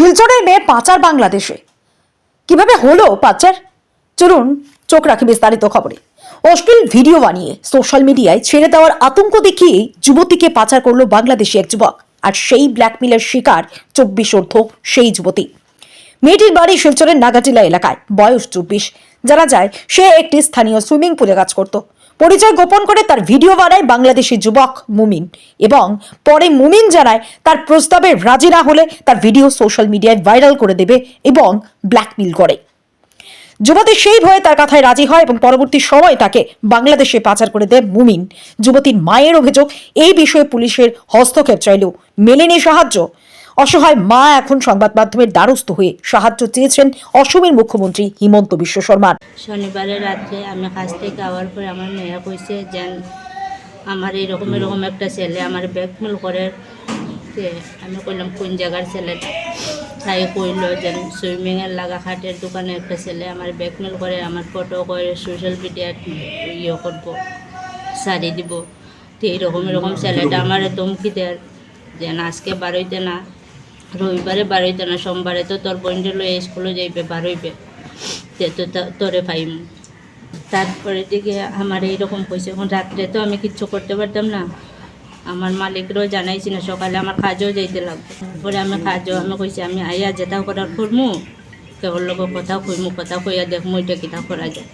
শিলচরের মেয়ে পাচার বাংলাদেশে। কীভাবে হলো পাচার? চলুন চোখ রাখি বিস্তারিত খবরে। অশ্লীল ভিডিও বানিয়ে সোশ্যাল মিডিয়ায় ছেড়ে দেওয়ার আতঙ্ক দেখিয়ে যুবতীকে পাচার করল বাংলাদেশি এক যুবক। আর সেই ব্ল্যাকমেলের শিকার চব্বিশ অর্ধ সেই যুবতী। মেয়েটির বাড়ি শিলচরের নাগাটিলা এলাকায়। বয়স চব্বিশ। জানা যায় সে একটি স্থানীয় সুইমিং পুলে কাজ করত। পরিচয় গোপন করে তার ভিডিও বানায় বাংলাদেশি যুবক মুমিন এবং পরে মুমিন জানায় তার প্রস্তাবে রাজি না হলে তার ভিডিও সোশ্যাল মিডিয়ায় ভাইরাল করে দেবে এবং ব্ল্যাকমেল করে। যুবতী সেই ভয়ে তার কথায় রাজি হয় এবং পরবর্তী সময় তাকে বাংলাদেশে পাচার করে দেয় মুমিন। যুবতীর মায়ের অভিযোগ, এই বিষয়ে পুলিশের হস্তক্ষেপ চাইলেও মেলেনি সাহায্য। অসহায় মা এখন সংবাদ মাধ্যমের দ্বারস্থ হয়ে সাহায্য চেয়েছেন অসমের মুখ্যমন্ত্রী হিমন্ত বিশ্ব শর্মার। শনিবারে রাত্রে আমি কাজ থেকে আওয়ার পরে আমার মেয়ে কইছে যে আমার এরকম এরকম একটা ছেলে আমার ব্যাকমেল করে। আমি কইলাম কোন জায়গার ছেলেটা তাই কইল যে সুইমিংয়ের লাগা খাটের দোকানে একটা ছেলে আমার ব্যাকমেল করে আমার ফটো করে সোশ্যাল মিডিয়ায় ইয়ে করব সারি দিব। তো এইরকম এরকম ছেলেটা আমার ধমকি দেয় যে আজকে বারোইতে না। রবিবারে বারোইতে না, সোমবারে তো তোর বইনটা লয়ে স্কুলে যাইবে, বারোইবে। তে তো তোরে পাইম। তারপরে দিকে আমার এইরকম কইছে এখন রাত্রে তো আমি কিচ্ছু করতে পারতাম না। আমার মালিকরাও জানাইছি না, সকালে আমার কাজও যাইতে লাগবে। পরে আমি কাজও, আমি কইছি, আমি আইয়া যেটা করার করমু, কেবল লোক কথা কইমু কথা কইয়া দেখমু, এটা কিতা করা যায়?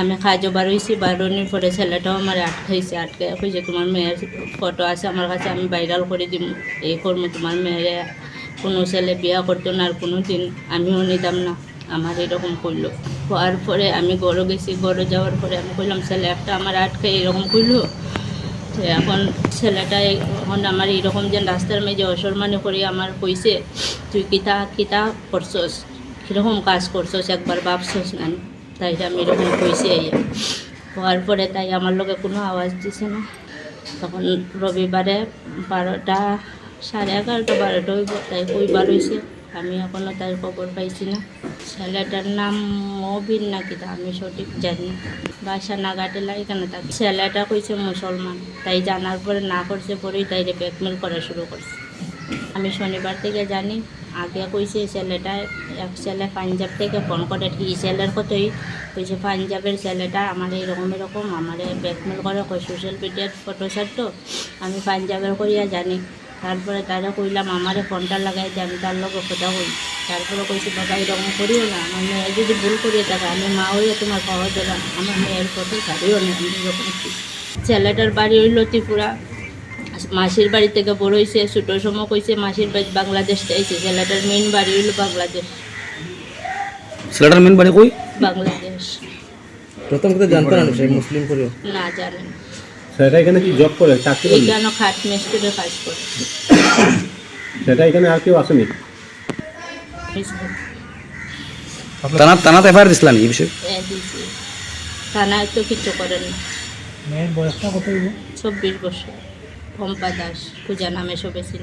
আমি কাজও বারোইছি, বারোনির পরে ছেলেটাও আমার আটকাইছে আটকে কইছে, তোমার মেয়ের ফটো আছে আমার কাছে, আমি ভাইরাল করে দিম। এই করমু, তোমার মেয়েরে কোনো ছেলে বিয়া করতো না আর কোনো দিন আমিও নিতাম না। আমার এরকম করল। হওয়ার পরে আমি গড়ো গেছি গড়ো যাওয়ার পরে আমি কইলাম, ছেলে, একটা আমার আটকে এরকম করল তো এখন ছেলেটা এখন আমার এরকম যে রাস্তার মেঝে অসম্মানে করে আমার কইছে, তুই কিতা কিতা করছস? কীরকম কাজ করছস? একবার ভাবছস না? তাই আমি এরকম কইছি হওয়ার পরে তাই আমার লোকে কোনো আওয়াজ দিছে না। তখন রবিবারে বারোটা সাড়ে এগারোটা বারোটা হইব, তাই কইবার হয়েছে আমি এখনও তার খবর পাইছি না। ছেলেটার নাম মবিন নাকি তা আমি সঠিক জানি না। বাসা নাগাটেলা এখানে থাকে ছেলেটা কইছে মুসলমান, তাই জানার পরে না করছে পরেই তাইরে ব্যাকমেল করা শুরু করছে। আমি শনিবার থেকে জানি, আগে কইছে ছেলেটা, এক ছেলে পাঞ্জাব থেকে ফোন করে কি ছেলের কতই কইছে, পাঞ্জাবের ছেলেটা আমার এইরকম এরকম, আমার ব্যাকমেল করে সোশ্যাল মিডিয়ার ফটো ছাড়তো? আমি পাঞ্জাবের করিয়া জানি। তারপরে তারা কইলাম আমারে ফোনটা লাগাই দিয়ে আমি তার লোক কথা কই। তারপরে কইছি বাবা এরকম করিও না। আমার মেয়ে যদি ভুল করিয়ে থাকে আমি মা হইয়া তোমার পাওয়া দিলাম আমার মেয়ের কথা ছাড়িও না আমি এরকম ছেলেটার বাড়ি হইল ত্রিপুরা। মাসির বাড়ি থেকে বড় হয়েছে ছোটোর সময় কইছে মাসির বাড়ি বাংলাদেশ চাইছে ছেলেটার মেইন বাড়ি হইল বাংলাদেশ। ছেলেটার মেন বাড়ি কই? বাংলাদেশ। প্রথম কথা জানতো না সে মুসলিম করে না জানেন সেটা এখানে কি জব করে? চাকরি করে? এখানে খাট মিস্ত্রির কাজ করে। সেটা এখানে আর কেউ আসেনি? তানা তানাতে এফআইআর দিছিলেন এই বিষয়ে? থানায় তো কিছু করেন। মেয়ের বয়সটা কত হইব? চব্বিশ বছর। পম্পা দাস পূজা নামে সবে ছিল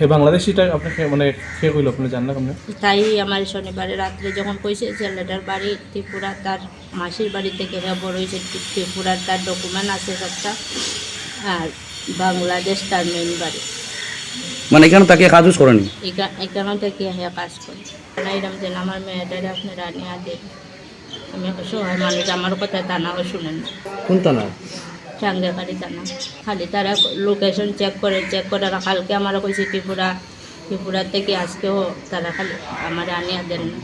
হে বাংলাদেশিটা আপনাকে মানে কে কইল? আপনি জান না তাই আমার শনিবারে রাত্রে যখন কইছে ছেলেটার বাড়ি ত্রিপুরা তার মাসির বাড়ি থেকে হ্যাঁ বড় হয়েছে ত্রিপুরার তার ডকুমেন্ট আছে সবটা আর বাংলাদেশ তার মেইন বাড়ি। মানে এখানে তাকে কাজ করেনি? এখা- এখানে থেকে হ্যাঁ কাজ করে। এরম যেন আমার মেয়েটারে আপনারা নিয়ে দেন। আমি সহায় মানুষ আমার কথা তানাও শুনেন না। কোন তানা টাঙ্গাকারি থানা খালি তারা লোকেশন চেক করে চেক করে কালকে আমার কইছে ত্রিপুরা ত্রিপুরা থেকে আজকেও তারা খালি আমার আনিয়া দেন না।